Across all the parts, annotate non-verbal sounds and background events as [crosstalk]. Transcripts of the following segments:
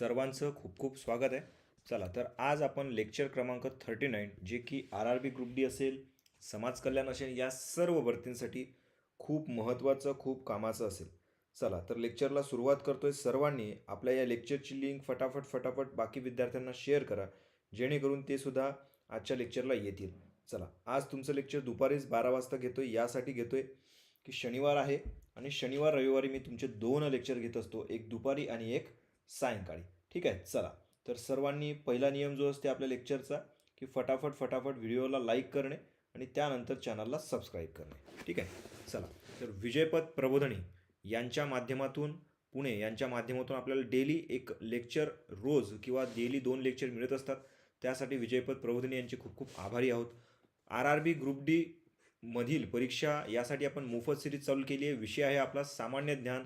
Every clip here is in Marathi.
सर्वांचं खूप खूप स्वागत आहे. चला तर आज आपण लेक्चर क्रमांक थर्टी नाईन जे की R R B group D असेल समाज कल्याण असेल या सर्व भरतींसाठी खूप महत्त्वाचं खूप कामाचं असेल. चला तर लेक्चरला सुरुवात करतोय सर्वांनी. आपल्या या लेक्चरची लिंक फटाफट फटाफट बाकी विद्यार्थ्यांना शेअर करा. जेणेकरून ते सुद्धा आजच्या लेक्चरला येतील. चला आज तुमचं लेक्चर दुपारीच बारा वाजता घेतोय. यासाठी घेतोय की शनिवार आहे आणि शनिवार रविवारी मी तुमचे दोन लेक्चर घेत असतो. एक दुपारी आणि एक सायंकाळी. ठीक आहे? चला. तर सर्वांनी पहिला नियम जो असते आपल्या लेक्चरचा की फटाफट फटाफट व्हिडिओला लाईक करणे आणि त्यानंतर चॅनलला सबस्क्राईब करणे. ठीक आहे? चला. तर विजयपद प्रबोधनी यांच्या माध्यमातून पुणे यांच्या माध्यमातून आपल्याला डेली एक लेक्चर रोज किंवा डेली दोन लेक्चर मिळत असतात. त्यासाठी विजयपद प्रबोधनी यांचे खूप खूप आभारी आहोत. R R B group D मधील परीक्षा यासाठी आपण मोफत सिरीज चालू केली आहे. विषय आहे आपला सामान्य ज्ञान.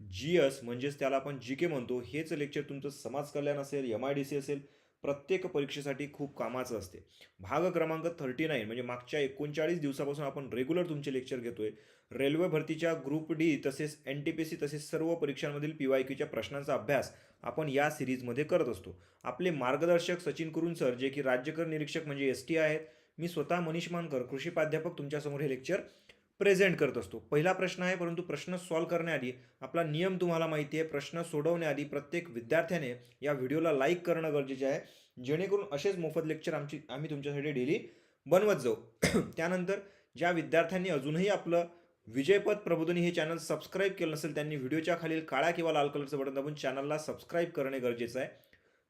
जी एस म्हणजेच त्याला आपण जी के म्हणतो हेच लेक्चर तुमचं समाज कल्याण असेल एम आय डी सी असेल प्रत्येक परीक्षेसाठी खूप कामाचं असते. भाग क्रमांक थर्टी नाईन म्हणजे मागच्या एकोणचाळीस दिवसापासून आपण रेग्युलर तुमचे लेक्चर घेतोय. रेल्वे भरतीच्या ग्रुप डी तसेच एन टी पी सी तसेच सर्व परीक्षांमधील पी वाय क्यूच्या प्रश्नांचा अभ्यास आपण या सिरीजमध्ये करत असतो. आपले मार्गदर्शक सचिन कुरुन सर जे की राज्यकर निरीक्षक म्हणजे एस टी आहेत मी स्वतः मनीष मानकर कृषी प्राध्यापक तुमच्यासमोर हे लेक्चर प्रेझेंट करत असतो. पहिला प्रश्न आहे परंतु प्रश्न सॉल्व करण्याआधी आपला नियम तुम्हाला माहिती आहे प्रश्न सोडवण्याआधी प्रत्येक विद्यार्थ्याने या व्हिडिओला लाईक करणं गरजेचे आहे. जेणेकरून असेच मोफत लेक्चर आमची आम्ही तुमच्यासाठी डेली बनवत जाऊ. [clears throat] त्यानंतर ज्या विद्यार्थ्यांनी अजूनही आपलं विजयपद प्रबोधनी हे चॅनल सबस्क्राईब केलं नसेल त्यांनी व्हिडिओच्या खालील काळा किंवा लाल कलरचं बटन दाबून चॅनलला सबस्क्राईब करणे गरजेचं आहे.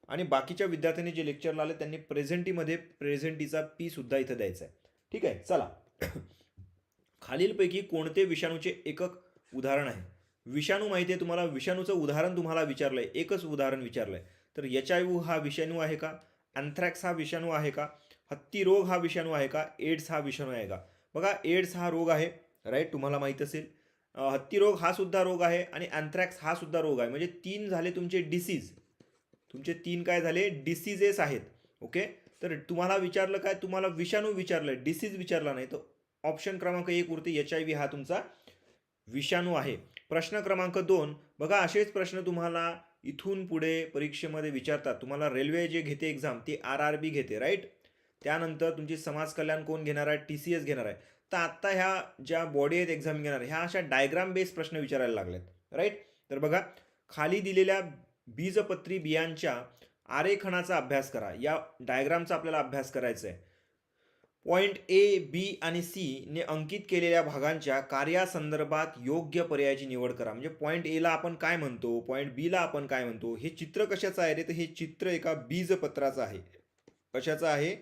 आणि बाकीच्या विद्यार्थ्यांनी जे लेक्चरला आले त्यांनी प्रेझेंटीमध्ये प्रेझेंटीचा पी सुद्धा इथं द्यायचा आहे. ठीक आहे चला. [clears throat] खालीलपैकी कोणते विषाणूचे एकक उदाहरण आहे? विषाणू माहिती आहे तुम्हाला. विषाणूचं उदाहरण तुम्हाला विचारलं आहे एकच उदाहरण विचारलं आहे तर एच आय व्ही हा विषाणू आहे का? अँथ्रॅक्स हा विषाणू आहे का? हत्ती रोग हा विषाणू आहे का? एड्स हा विषाणू आहे का? बघा एड्स हा रोग आहे राईट तुम्हाला माहीत असेल. हत्तीरोग हत्ती रोग हा सुद्धा रोग आहे आणि अँथ्रॅक्स हा सुद्धा रोग आहे. म्हणजे तीन झाले तुमचे डिसीज. तुमचे तीन काय झाले? डिसीजेस आहेत. ओके? तर तुम्हाला विचारलं काय? तुम्हाला विषाणू विचारलं डिसीज विचारला नाही. तर ऑप्शन क्रमांक एक उरते एच आय व्ही हा तुमचा विषाणू आहे. प्रश्न क्रमांक दोन बघा असेच प्रश्न तुम्हाला इथून पुढे परीक्षेमध्ये विचारतात. तुम्हाला रेल्वे जे घेते एक्झाम ती आर आर बी घेते राईट त्यानंतर तुमची समाज कल्याण कोण घेणार आहे? टी सी एस घेणार आहे. तर आत्ता ह्या ज्या बॉडी आहेत एक्झाम घेणार ह्या अशा डायग्राम बेस्ड प्रश्न विचारायला लागलेत राईट तर बघा खाली दिलेल्या बीजपत्री बियांच्या आरेखनाचा अभ्यास करा. या डायग्रामचा आपल्याला अभ्यास करायचा आहे. पॉईंट ए बी आणि सी ने अंकित केलेल्या भागांच्या कार्यासंदर्भात योग्य पर्यायाची निवड करा. म्हणजे पॉईंट एला आपण काय म्हणतो? पॉईंट बीला आपण काय म्हणतो? हे चित्र कशाचं आहे रे? तर हे चित्र एका बीजपत्राचं आहे. कशाचं आहे?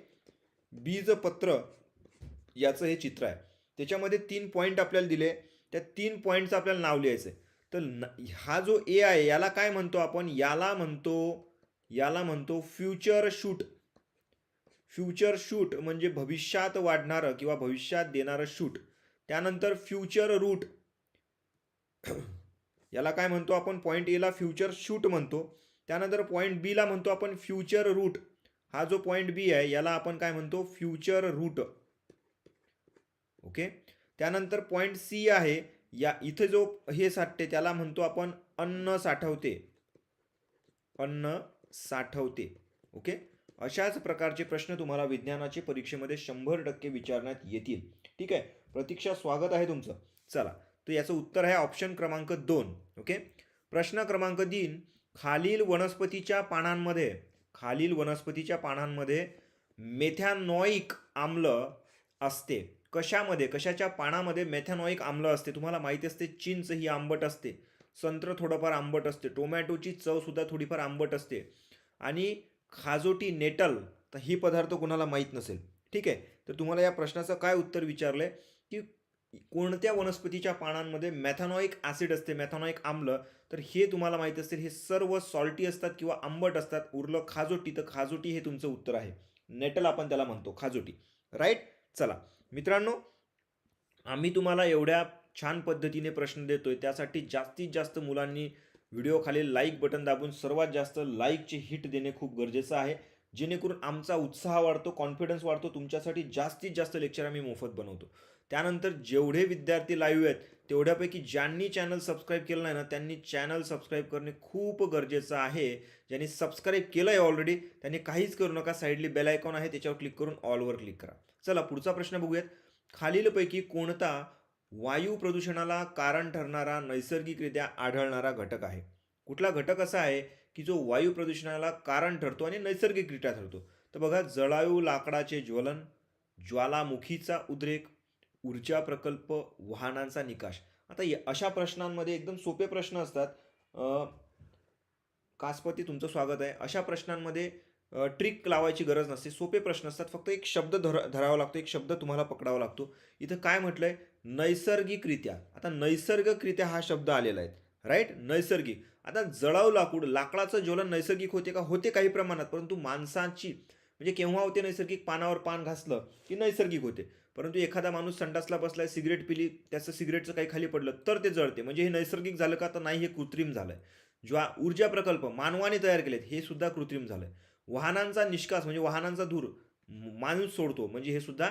बीजपत्र याचं हे चित्र आहे. त्याच्यामध्ये तीन पॉईंट आपल्याला दिले. त्या तीन पॉईंटचं आपल्याला नाव लिहायचं आहे. तर न- हा जो ए आहे याला काय म्हणतो आपण? याला म्हणतो याला म्हणतो फ्युचर शूट. फ्युचर शूट म्हणजे भविष्यात वाढणारं किंवा भविष्यात देणारं शूट. त्यानंतर फ्युचर रूट. याला काय म्हणतो आपण? पॉईंट एला फ्युचर शूट म्हणतो. त्यानंतर पॉईंट बीला म्हणतो आपण फ्युचर रूट. हा जो पॉईंट बी आहे याला आपण काय म्हणतो? Future root. ओके? त्यानंतर पॉईंट सी आहे या इथे जो हे साठते त्याला म्हणतो आपण अन्न साठवते. अन्न साठवते. ओके? अशाच प्रकारचे प्रश्न तुम्हाला विज्ञानाचे परीक्षेमध्ये शंभर टक्के विचारण्यात येतील. ठीक आहे? प्रतीक्षा स्वागत आहे तुमचं. चला तर याचं उत्तर आहे ऑप्शन क्रमांक दोन. ओके प्रश्न क्रमांक तीन खालील वनस्पतीच्या पानांमध्ये खालील वनस्पतीच्या पानांमध्ये मेथॅनॉईक आम्ल असते. कशामध्ये? कशाच्या पानामध्ये मेथॅनॉईक आम्ल असते? तुम्हाला माहिती असते चिंच ही आंबट असते. संत्र थोडंफार आंबट असते. टोमॅटोची चवसुद्धा थोडीफार आंबट असते. आणि खाजोटी नेटल तर ही पदार्थ कोणाला माहीत नसेल. ठीक आहे? तर तुम्हाला या प्रश्नाचं काय उत्तर विचारलं आहे की कोणत्या वनस्पतीच्या पानांमध्ये मॅथॅनॉइक ॲसिड असते मॅथॅनॉइक आम्ल तर हे तुम्हाला माहीत असेल हे सर्व सॉल्टी असतात किंवा आंबट असतात. उरलं खाजोटी तर खाजोटी हे तुमचं उत्तर आहे. नेटल आपण त्याला म्हणतो खाजोटी. राईट चला. मित्रांनो आम्ही तुम्हाला एवढ्या छान पद्धतीने प्रश्न देतोय. त्यासाठी जास्तीत जास्त मुलांनी व्हिडिओखालील लाईक बटन दाबून सर्वात जास्त लाईकचे हिट देणे खूप गरजेचं आहे. जेणेकरून आमचा उत्साह वाढतो कॉन्फिडन्स वाढतो तुमच्यासाठी जास्तीत जास्त लेक्चर आम्ही मोफत बनवतो. त्यानंतर जेवढे विद्यार्थी लाईव्ह आहेत तेवढ्यापैकी ज्यांनी चॅनल सबस्क्राईब केलं नाही ना त्यांनी चॅनल सबस्क्राईब करणे खूप गरजेचं आहे. ज्यांनी सबस्क्राईब केलं आहे ऑलरेडी त्यांनी काहीच करू नका. साईडली बेल आयकॉन आहे त्याच्यावर क्लिक करून ऑलवर क्लिक करा. चला पुढचा प्रश्न बघूयात. खालीलपैकी कोणता वायू प्रदूषणाला कारण ठरणारा नैसर्गिकरित्या आढळणारा घटक आहे. कुठला घटक असा आहे की जो वायू प्रदूषणाला कारण ठरतो आणि नैसर्गिकरित्या ठरतो? तर बघा जळायू लाकडाचे ज्वलन ज्वालामुखीचा उद्रेक ऊर्जा प्रकल्प वाहनांचा निकाश. आता या- अशा प्रश्नांमध्ये एकदम सोपे प्रश्न असतात. कासपती तुमचं स्वागत आहे. अशा प्रश्नांमध्ये ट्रिक लावायची गरज नसते. सोपे प्रश्न असतात. फक्त एक शब्द धर धरावा लागतो. एक शब्द तुम्हाला पकडावा लागतो. इथं काय म्हटलं आहे नैसर्गिकरित्या. आता नैसर्गिकरित्या हा शब्द आलेला आहे. राईट नैसर्गिक. आता जळाऊ लाकूड लाकडाचं ज्वलन नैसर्गिक होते का? होते काही प्रमाणात. परंतु माणसाची म्हणजे केव्हा होते नैसर्गिक? पानावर पान घासलं की नैसर्गिक होते. परंतु एखादा माणूस संडासला बसलाय सिगरेट पिली त्याचं सिगरेटचं काही खाली पडलं तर ते जळते. म्हणजे हे नैसर्गिक झालं का? तर नाही हे कृत्रिम झालं आहे ज्वा ऊर्जा प्रकल्प मानवाने तयार केलेत हे सुद्धा कृत्रिम झालं आहे वाहनांचा निष्कास म्हणजे वाहनांचा धूर माणूस सोडतो. म्हणजे हे सुद्धा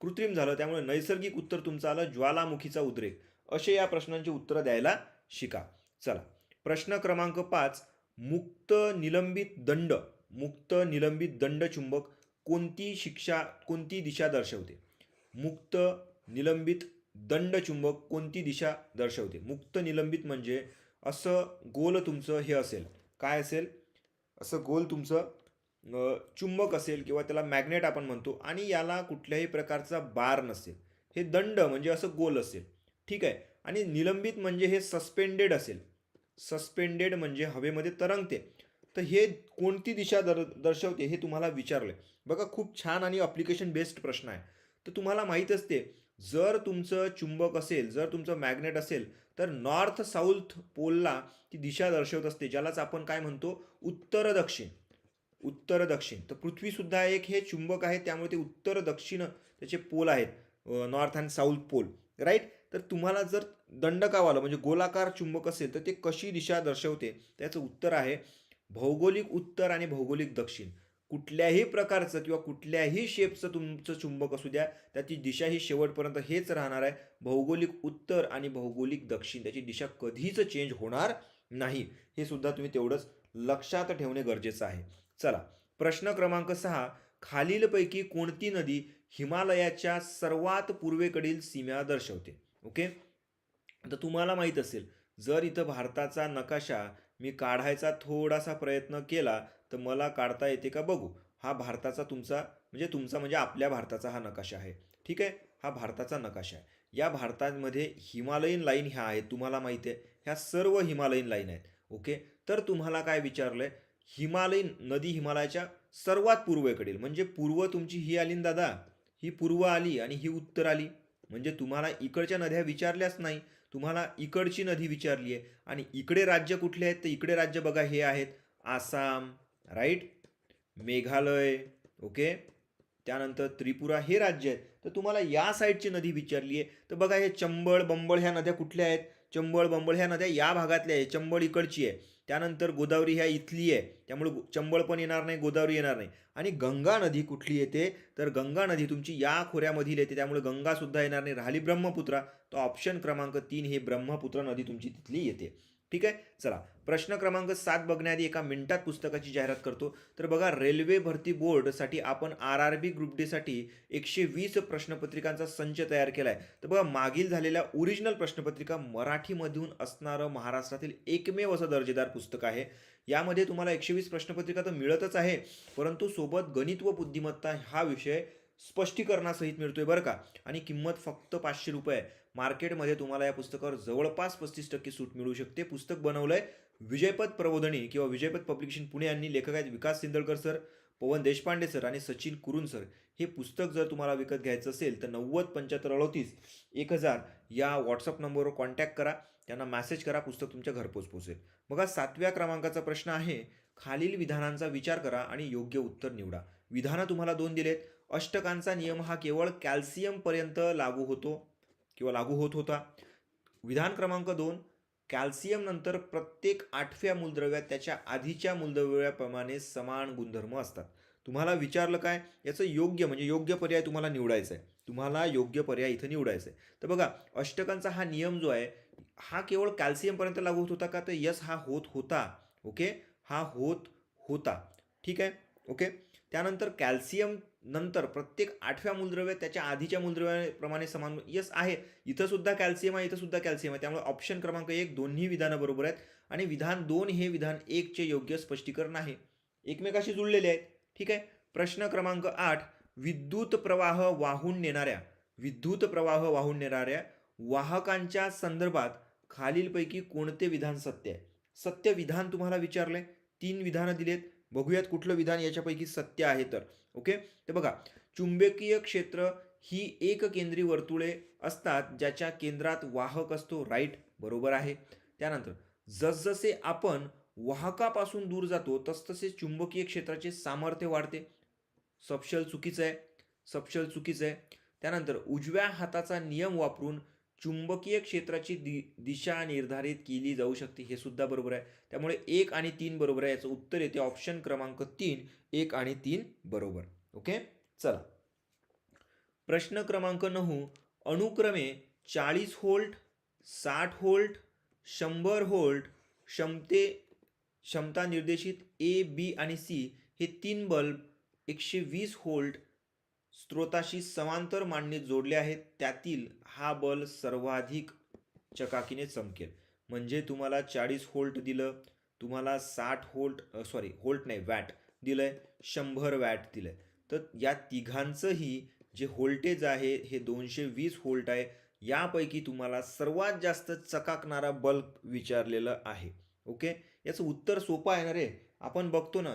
कृत्रिम झालं. त्यामुळे नैसर्गिक उत्तर तुमचं आलं ज्वालामुखीचा उद्रेक. असे या प्रश्नांची उत्तरं द्यायला शिका. चला. प्रश्न क्रमांक पाच मुक्त निलंबित दंड. मुक्त निलंबित दंड चुंबक कोणती शिक्षा कोणती दिशा दर्शवते? मुक्त निलंबित दंड चुंबक कोणती दिशा दर्शवते? मुक्त निलंबित म्हणजे असं गोल तुमचं हे असेल. काय असेल? असं गोल तुमचं चुंबक असेल किंवा त्याला मॅग्नेट आपण म्हणतो आणि याला कुठल्याही प्रकारचा बार नसेल. हे दंड म्हणजे असं गोल असेल. ठीक आहे? आणि निलंबित म्हणजे हे सस्पेंडेड असेल. सस्पेंडेड म्हणजे हवेमध्ये तरंगते. तर हे कोणती दिशा दर दर्शवते हे तुम्हाला विचारलं आहे बघा खूप छान आणि अप्लिकेशन बेस्ड प्रश्न आहे. तर तुम्हाला माहीत असते जर तुमचं चुंबक असेल जर तुमचं मॅग्नेट असेल तर नॉर्थ साऊथ पोलला ती दिशा दर्शवत असते ज्यालाच आपण काय म्हणतो? उत्तर दक्षिण उत्तर दक्षिण. तर पृथ्वीसुद्धा एक हे चुंबक आहे त्यामुळे ते उत्तर दक्षिण त्याचे पोल आहेत. North and south pole. Right? तर तुम्हाला जर दंडकावालं म्हणजे गोलाकार चुंबक असेल तर ते कशी दिशा दर्शवते? त्याचं उत्तर आहे भौगोलिक उत्तर आणि भौगोलिक दक्षिण. कुठल्याही प्रकारचं किंवा कुठल्याही शेपचं तुमचं चुंबक असू द्या त्याची दिशा ही शेवटपर्यंत हेच राहणार आहे. भौगोलिक उत्तर आणि भौगोलिक दक्षिण त्याची दिशा कधीच चेंज होणार नाही. हे सुद्धा तुम्ही तेवढंच लक्षात ठेवणे गरजेचं आहे. चला प्रश्न क्रमांक सहा. खालीलपैकी कोणती नदी हिमालयाच्या सर्वात पूर्वेकडील सीमा दर्शवते? ओके? आता तुम्हाला माहीत असेल जर इथं भारताचा नकाशा मी काढायचा थोडासा प्रयत्न केला तर मला काढता येते का बघू? हा भारताचा तुमचा म्हणजे तुमचा म्हणजे आपल्या भारताचा हा नकाशा आहे. ठीक आहे? हा भारताचा नकाशा आहे. या भारतामध्ये हिमालयीन लाईन ह्या आहेत तुम्हाला माहिती आहे. ह्या सर्व हिमालयीन लाईन आहेत. ओके? तर तुम्हाला काय विचारलं आहे हिमालयीन नदी हिमालयाच्या सर्वात पूर्वेकडील. म्हणजे पूर्व तुमची ही आली ना दादा. ही पूर्व आली आणि ही उत्तर आली. म्हणजे तुम्हाला इकडच्या नद्या विचारल्याच नाही. तुम्हाला इकडची नदी विचारली आहे. आणि इकडे राज्य कुठले आहेत? तर इकडे राज्य बघा हे आहेत आसाम राईट मेघालय ओके त्यानंतर त्रिपुरा हे राज्य आहेत. तर तुम्हाला या साईडची नदी विचारली आहे. तर बघा हे चंबळ बंबळ ह्या नद्या कुठल्या आहेत? चंबळ बंबळ ह्या नद्या या भागातल्या आहे चंबळ इकडची आहे. त्यानंतर गोदावरी ह्या इथली आहे. त्यामुळे चंबळ पण येणार नाही गोदावरी येणार नाही. आणि गंगा नदी कुठली येते? तर गंगा नदी तुमची या खोऱ्यामधील येते. त्यामुळे गंगासुद्धा येणार नाही. राहिली ब्रह्मपुत्रा तर ऑप्शन क्रमांक तीन हे ब्रह्मपुत्र नदी तुमची तिथली येते. ठीक आहे? चला प्रश्न क्रमांक सात बघण्याआधी एका मिनिटात पुस्तकाची जाहिरात करतो. तर बघा रेल्वे भरती बोर्डसाठी आपण आर आर बी ग्रुप डीसाठी एकशे वीस प्रश्नपत्रिकांचा संच तयार केला आहे तर बघा मागील झालेल्या ओरिजिनल प्रश्नपत्रिका मराठीमधून असणारं महाराष्ट्रातील एकमेव असं दर्जेदार पुस्तक आहे. यामध्ये तुम्हाला एकशे वीस प्रश्नपत्रिका तर मिळतच आहे परंतु सोबत गणित व बुद्धिमत्ता हा विषय स्पष्टीकरणासहित मिळतोय बरं का. आणि किंमत फक्त पाचशे रुपये आहे. मार्केटमध्ये तुम्हाला या पुस्तकावर जवळपास पस्तीस टक्के सूट मिळू शकते. पुस्तक बनवलं आहे विजयपद प्रबोधनी किंवा विजयपद पब्लिकेशन पुणे यांनी. लेखक आहेत विकास सिंदळकर सर पवन देशपांडे सर आणि सचिन कुरुन सर. हे पुस्तक जर तुम्हाला विकत घ्यायचं असेल तर नव्वद पंच्याहत्तर अडतीस एक हजार या व्हॉट्सअप नंबरवर कॉन्टॅक्ट करा. त्यांना मॅसेज करा पुस्तक तुमच्या घरपोच पोहोचेल. बघा सातव्या क्रमांकाचा प्रश्न आहे. खालील विधानांचा विचार करा आणि योग्य उत्तर निवडा. विधानं तुम्हाला दोन दिलेत. अष्टकांचा नियम हा केवळ कॅल्शियमपर्यंत लागू होतो किंवा लागू होत होता. विधान क्रमांक दोन कॅल्शियम नंतर प्रत्येक आठव्या मूलद्रव्यात त्याच्या आधीच्या मूलद्रव्याप्रमाणे समान गुणधर्म असतात. तुम्हाला विचारलं काय? याचं योग्य म्हणजे योग्य पर्याय तुम्हाला निवडायचा आहे तुम्हाला योग्य पर्याय इथं निवडायचा आहे तर बघा अष्टकांचा हा नियम जो आहे हा केवळ कॅल्शियमपर्यंत लागू होत होता का? तर यस हा होत होता. ओके हा होत होता. ठीक आहे? ओके त्यानंतर कॅल्शियम नंतर प्रत्येक आठव्या मूलद्रव्य त्याच्या आधीच्या मूलद्रव्याप्रमाणे समान यस आहे. इथंसुद्धा कॅल्शियम आहे इथंसुद्धा कॅल्शियम आहे. त्यामुळे ऑप्शन क्रमांक एक दोन्ही विधानं बरोबर आहेत. आणि विधान दोन हे विधान एकचे योग्य स्पष्टीकरण आहे. एकमेकाशी जुळलेले आहेत. ठीक आहे? प्रश्न क्रमांक आठ विद्युत प्रवाह वाहून नेणाऱ्या विद्युत प्रवाह वाहून नेणाऱ्या वाहकांच्या संदर्भात खालीलपैकी कोणते विधान सत्य आहे? सत्य विधान तुम्हाला विचारले तीन विधानं दिलेत. बघूयात कुठलं विधान याच्यापैकी सत्य आहे तर. ओके? तर बघा चुंबकीय क्षेत्र ही एक केंद्री वर्तुळे असतात ज्याच्या केंद्रात वाहक असतो राईट बरोबर आहे. त्यानंतर जसजसे आपण वाहकापासून दूर जातो तसतसे चुंबकीय क्षेत्राचे सामर्थ्य वाढते. सपशल चुकीचं आहे सपशल चुकीचं आहे. त्यानंतर उजव्या हाताचा नियम वापरून चुंबकीय क्षेत्राची दि दिशा निर्धारित केली जाऊ शकते हे सुद्धा बरोबर आहे. त्यामुळे एक आणि तीन बरोबर आहे याचं उत्तर येते ऑप्शन क्रमांक तीन. एक आणि तीन बरोबर. ओके चला. प्रश्न क्रमांक नऊ. अनुक्रमे चाळीस होल्ट साठ होल्ट शंभर होल्ट क्षमते क्षमता निर्देशित ए बी आणि सी हे तीन बल्ब एकशे वीस होल्ट स्रोताशी समांतर मांडणी जोडले आहेत. त्यातील हा बल्ब सर्वाधिक चकाकीने चमकेल. म्हणजे तुम्हाला चाळीस होल्ट दिलं तुम्हाला साठ होल्ट सॉरी होल्ट नाही वॅट दिलं आहे शंभर वॅट दिलं आहे तर या तिघांचंही जे होल्टेज आहे हे दोनशे वीस होल्ट आहे यापैकी तुम्हाला सर्वात जास्त चकाकणारा बल्ब विचारलेलं आहे. ओके? याचं उत्तर सोपं आहे ना रे? आपण बघतो ना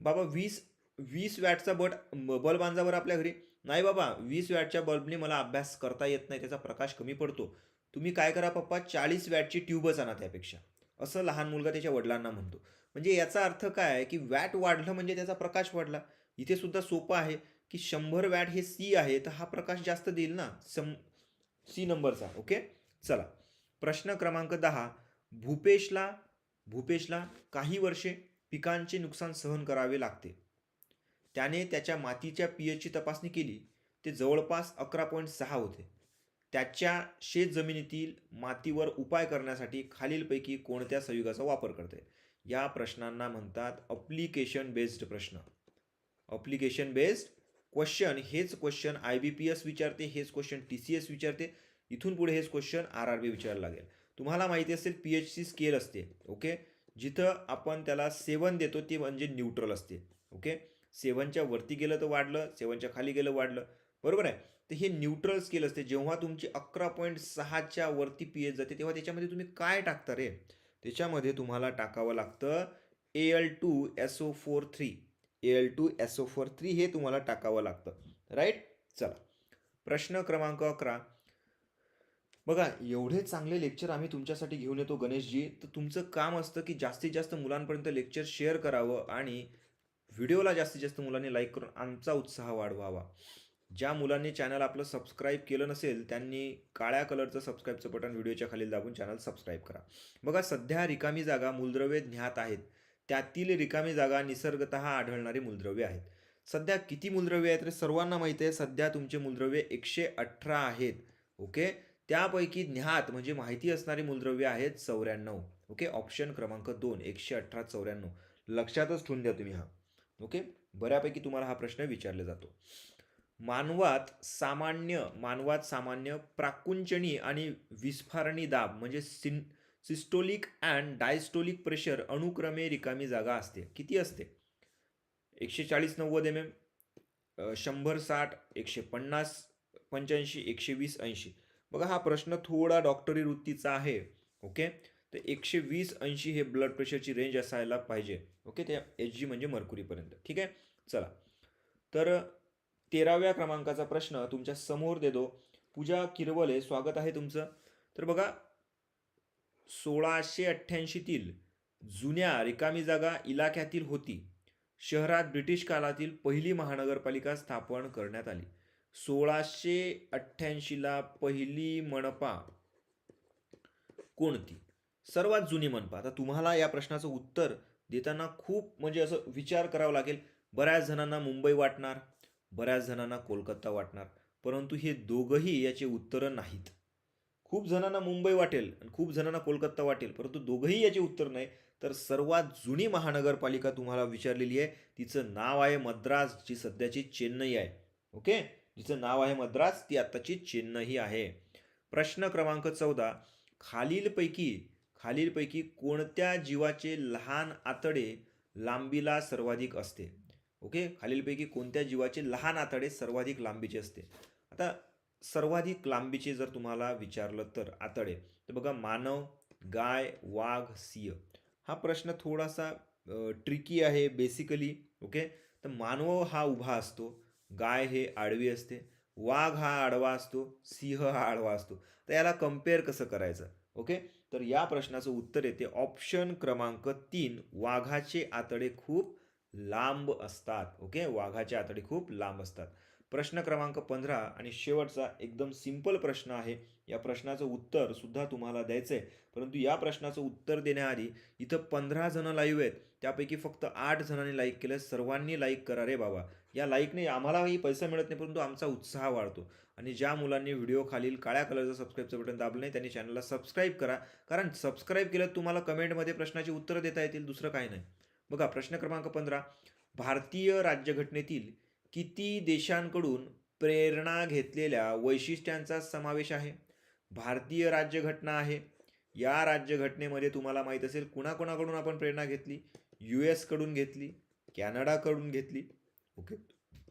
बाबा वीस वीस वॅटचा बट बल्ब आणजा बरं आपल्या घरी. नाही बाबा वीस वॅटच्या बल्बने मला अभ्यास करता येत नाही त्याचा प्रकाश कमी पडतो. तुम्ही काय करा पप्पा चाळीस वॅटची ट्यूबच आणा त्यापेक्षा. असं लहान मुलगा त्याच्या वडिलांना म्हणतो. म्हणजे याचा अर्थ काय आहे की वॅट वाढलं म्हणजे त्याचा प्रकाश वाढला. इथे सुद्धा सोपं आहे की शंभर वॅट हे सी आहे तर हा प्रकाश जास्त देईल ना? सम सी नंबरचा ओके? चला. प्रश्न क्रमांक दहा. भूपेशला भूपेशला काही वर्षे पिकांचे नुकसान सहन करावे लागते. त्याने त्याच्या मातीच्या पीएचची तपासणी केली. ते जवळपास अकरा पॉईंट सहा होते. त्याच्या शेत जमिनीतील मातीवर उपाय करण्यासाठी खालीलपैकी कोणत्या संयुगाचा वापर करते? या प्रश्नांना म्हणतात अप्लिकेशन बेस्ड प्रश्न. अप्लिकेशन बेस्ड क्वेश्चन हेच question I B P S विचारते हेच क्वेश्चन टी सी एस विचारते. इथून पुढे हेच क्वेश्चन आर आर बी विचारायला लागेल. तुम्हाला माहिती असेल पी एच सी स्केल असते ओके जिथं आपण त्याला सेवन देतो ते म्हणजे न्यूट्रल असते ओके सेवनच्या वरती गेलं तर वाढलं सेवनच्या खाली गेलं वाढलं. बरोबर आहे? तर हे न्यूट्रल स्केल असते. जेव्हा तुमची अकरा पॉईंट सहाच्या वरती पी एच जाते तेव्हा त्याच्यामध्ये तुम्ही काय टाकता रे? त्याच्यामध्ये तुम्हाला टाकावं लागतं A L two S O four three A L two S O four three हे तुम्हाला टाकावं लागतं. राईट चला. प्रश्न क्रमांक अकरा. बघा एवढे चांगले लेक्चर आम्ही तुमच्यासाठी घेऊन येतो गणेशजी. तर तुमचं काम असतं की जास्तीत जास्त मुलांपर्यंत लेक्चर शेअर करावं आणि व्हिडिओला जास्तीत जास्त मुलांनी लाईक करून आमचा उत्साह वाढवावा. ज्या मुलांनी चॅनल आपलं सबस्क्राईब केलं नसेल त्यांनी काळ्या कलरचं सबस्क्राईबचं बटन व्हिडिओच्या खाली दाबून चॅनल सबस्क्राईब करा. बघा सध्या रिकामी जागा मूलद्रव्ये ज्ञात आहेत. त्यातील रिकामी जागा निसर्गत आढळणारी मूलद्रव्ये आहेत. सध्या किती मूलद्रव्ये आहेत तर सर्वांना माहिती आहे सध्या तुमचे मूलद्रव्ये एकशे अठरा आहेत. ओके? त्यापैकी ज्ञात म्हणजे माहिती असणारी मूलद्रव्ये आहेत चौऱ्याण्णव. ओके? ऑप्शन क्रमांक दोन एकशे अठरा चौऱ्याण्णव. लक्षातच ठेवून द्या तुम्ही हा. ओके? बऱ्यापैकी तुम्हाला हा प्रश्न विचारला जातो. मानवात सामान्य मानवात सामान्य प्राकुंचनी आणि विस्फारणी दाब म्हणजे सिन सिस्टोलिक अँड डायस्टोलिक प्रेशर अनुक्रमे रिकामी जागा असते. किती असते? एकशे चाळीस नव्वद एम एम शंभर साठ एकशे पन्नास पंच्याऐंशी एकशे वीस ऐंशी. बघा हा प्रश्न थोडा डॉक्टरी वृत्तीचा आहे. ओके? तर एकशे वीस ऐंशी हे ब्लड प्रेशरची रेंज असायला पाहिजे. ओके ते एच जी म्हणजे मर्कुरीपर्यंत ठीक आहे? चला. तर तेराव्या क्रमांकाचा प्रश्न तुमच्यासमोर देतो. पूजा किरवले स्वागत आहे तुमचं. तर बघा सोळाशे अठ्ठ्याऐंशीतील जुन्या रिकामी जागा इलाक्यातील होती. शहरात ब्रिटिश काळातील पहिली महानगरपालिका स्थापन करण्यात आली. सोळाशे अठ्ठ्याऐंशीला पहिली मनपा कोणती? सर्वात जुनी मनपा. आता तुम्हाला या प्रश्नाचं उत्तर देताना खूप म्हणजे असं विचार करावा लागेल. बऱ्याच जणांना मुंबई वाटणार बऱ्याच जणांना कोलकाता वाटणार परंतु हे दोघंही याचे उत्तरं नाहीत. खूप जणांना मुंबई वाटेल आणि खूप जणांना कोलकाता वाटेल परंतु दोघंही याचे उत्तर नाही. तर सर्वात जुनी महानगरपालिका तुम्हाला विचारलेली आहे तिचं नाव आहे मद्रास जी सध्याची चेन्नई आहे. ओके? जिचं नाव आहे मद्रास ती आत्ताची चेन्नई आहे. प्रश्न क्रमांक चौदा. खालीलपैकी खालीलपैकी कोणत्या जीवाचे लहान आतडे लांबीला सर्वाधिक असते? ओके? खालीलपैकी कोणत्या जीवाचे लहान आतडे सर्वाधिक लांबीचे असते? आता सर्वाधिक लांबीचे जर तुम्हाला विचारलं तर आतडे तर बघा मानव गाय वाघ सिंह हा प्रश्न थोडासा ट्रिकी आहे बेसिकली ओके? तर मानव हा उभा असतो गाय हे आडवी असते वाघ हा आडवा असतो सिंह हा आडवा असतो. तर याला कंपेअर कसं करायचं? ओके? तर या प्रश्नाचं उत्तर येते. ऑप्शन क्रमांक तीन वाघाचे आतडे खूप लांब असतात. ओके वाघाचे आतडे खूप लांब असतात. प्रश्न क्रमांक पंधरा आणि शेवटचा एकदम सिंपल प्रश्न आहे. या प्रश्नाचं उत्तर सुद्धा तुम्हाला द्यायचं आहे परंतु या प्रश्नाचं उत्तर देण्याआधी इथं पंधरा जणं लाईव्ह आहेत. त्यापैकी फक्त आठ जणांनी लाईक केलं. सर्वांनी लाईक करा रे बाबा. या लाईकने आम्हालाही पैसा मिळत नाही परंतु आमचा उत्साह वाढतो. आणि ज्या मुलांनी व्हिडिओ खालील काळ्या कलरचं सबस्क्राईबचं बटन दाबलं नाही त्यांनी चॅनलला सबस्क्राईब करा. कारण सबस्क्राईब केलं तुम्हाला कमेंटमध्ये प्रश्नाची उत्तरं देता येतील दुसरं काही नाही. बघा प्रश्न क्रमांक पंधरा. भारतीय राज्यघटनेतील किती देशांकडून प्रेरणा घेतलेल्या वैशिष्ट्यांचा समावेश आहे? भारतीय राज्यघटना आहे. या राज्यघटनेमध्ये तुम्हाला माहीत असेल कुणाकुणाकडून आपण प्रेरणा घेतली? यू एसकडून घेतली कॅनडाकडून घेतली ओके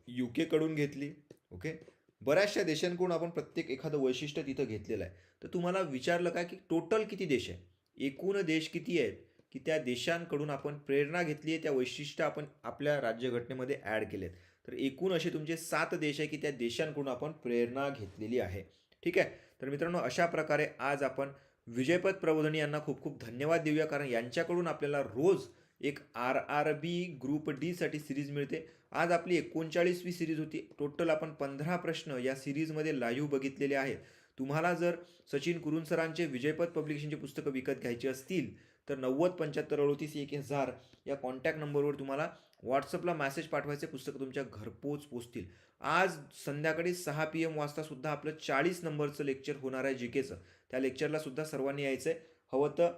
यू केकडून घेतली ओके बऱ्याचशा देशांकडून आपण प्रत्येक एखादं वैशिष्ट्य तिथं घेतलेलं आहे. तर तुम्हाला विचारलं काय की टोटल किती देश आहे एकूण देश किती आहेत? की त्या देशांकडून आपण प्रेरणा घेतली आहे त्या वैशिष्ट्य आपण आपल्या राज्यघटनेमध्ये ॲड केलेत. तर एकूण असे तुमचे सात देश आहे की त्या देशांकडून आपण प्रेरणा घेतलेली आहे. ठीक आहे? तर मित्रांनो अशा प्रकारे आज आपण विजयपद प्रबोधनी यांना खूप खूप धन्यवाद देऊया कारण यांच्याकडून आपल्याला रोज एक आर आर बी ग्रुप डीसाठी सिरीज मिळते. आज आपली एकोणचाळीसवी सिरीज होती. टोटल आपण पंधरा प्रश्न या सिरीजमध्ये लाईव्ह बघितलेले आहेत. तुम्हाला जर सचिन कुरुंसरांचे विजयपद पब्लिकेशनचे पुस्तकं विकत घ्यायची असतील तर नव्वद पंच्याहत्तर अडतीस एक हजार या कॉन्टॅक्ट नंबरवर तुम्हाला व्हॉट्सअपला मॅसेज पाठवायचे. पुस्तकं तुमच्या घरपोच पोचतील. आज संध्याकाळी सहा पी एम वाजतासुद्धा आपलं चाळीस नंबरचं लेक्चर होणार आहे जी केचं त्या लेक्चरलासुद्धा सर्वांनी यायचं आहे हवं तर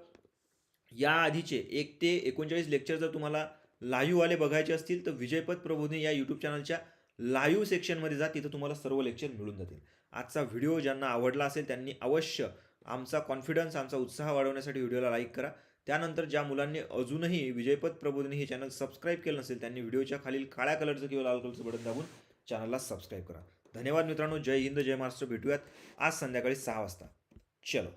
या आधीचे एक ते एकोणचाळीस लेक्चर जर तुम्हाला लाईव्हवाले बघायचे असतील तर विजयपद प्रबोधिनी या यूट्यूब चॅनलच्या लाईव्ह सेक्शनमध्ये जा तिथं तुम्हाला सर्व लेक्चर मिळून जातील. आजचा व्हिडिओ ज्यांना आवडला असेल त्यांनी अवश्य आमचा कॉन्फिडन्स आमचा उत्साह वाढवण्यासाठी व्हिडिओला लाईक करा. त्यानंतर ज्या मुलांनी अजूनही विजयपद प्रबोधिनी हे चॅनल सबस्क्राईब केलं नसेल त्यांनी व्हिडिओच्या खालील काळ्या कलरचं किंवा लाल कलरचं बटन दाबून चॅनलला सबस्क्राईब करा. धन्यवाद मित्रांनो. जय हिंद जय महाराष्ट्र. भेटूयात आज संध्याकाळी सहा वाजता. चलो.